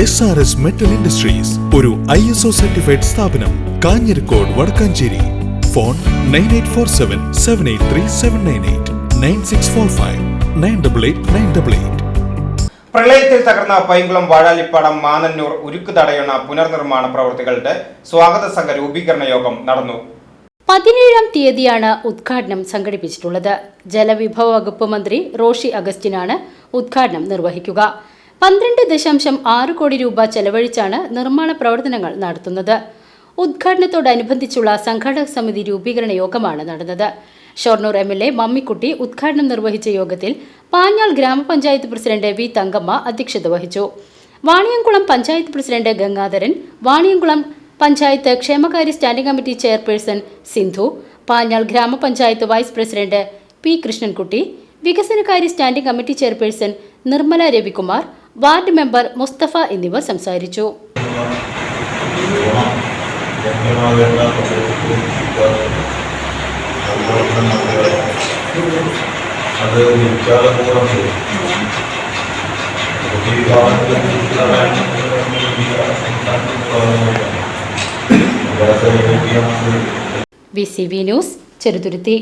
S R S metal industries ഒരു I S O certified സ്ഥാപനം Kanjirakode Vadakkanchery. Phone nine eight four seven seven eight three seven nine eight nine six four five nine double eight nine double eight പ്രളയത്തിൽ തകർന്ന പൈങ്കുളം വാഴാലിപ്പാടം മാനന്നൂർ ഉരുക്ക് തടയുന്ന പുനർനിർമ്മാണ പ്രവൃത്തികളുടെ സ്വാഗത സംഘ രൂപീകരണ യോഗം നടന്നു. പതിനേഴാം തീയതിയാണ് ഉദ്ഘാടനം സംഘടിപ്പിച്ചിട്ടുള്ളത്. ജലവിഭവ വകുപ്പ് മന്ത്രി റോഷി അഗസ്റ്റിനാണ് ഉദ്ഘാടനം നിർവഹിക്കുക. പന്ത്രണ്ട് ദശാംശം ആറ് കോടി രൂപ ചെലവഴിച്ചാണ് നിർമ്മാണ പ്രവർത്തനങ്ങൾ നടത്തുന്നത്. ഉദ്ഘാടനത്തോടനുബന്ധിച്ചുള്ള സംഘാടക സമിതി രൂപീകരണ യോഗമാണ് നടന്നത്. Shoranur M L A Mammikutty ഉദ്ഘാടനം നിർവഹിച്ച യോഗത്തിൽ പാഞ്ഞാൾ ഗ്രാമപഞ്ചായത്ത് പ്രസിഡന്റ് വി തങ്കമ്മ അധ്യക്ഷത വഹിച്ചു. വാണിയംകുളം പഞ്ചായത്ത് പ്രസിഡന്റ് ഗംഗാധരൻ വാണിയംകുളം പഞ്ചായത്ത് ക്ഷേമകാര്യ standing committee chairperson Sindhu Panjal ഗ്രാമപഞ്ചായത്ത് വൈസ് പ്രസിഡന്റ് പി കൃഷ്ണൻകുട്ടി വികസനകാര്യ standing committee chairperson Nirmala Ravikumar ward member Mustafa എന്നിവർ സംസാരിച്ചു. അത് ചെയ്യും ഈ V C V news Cheruthuruthy.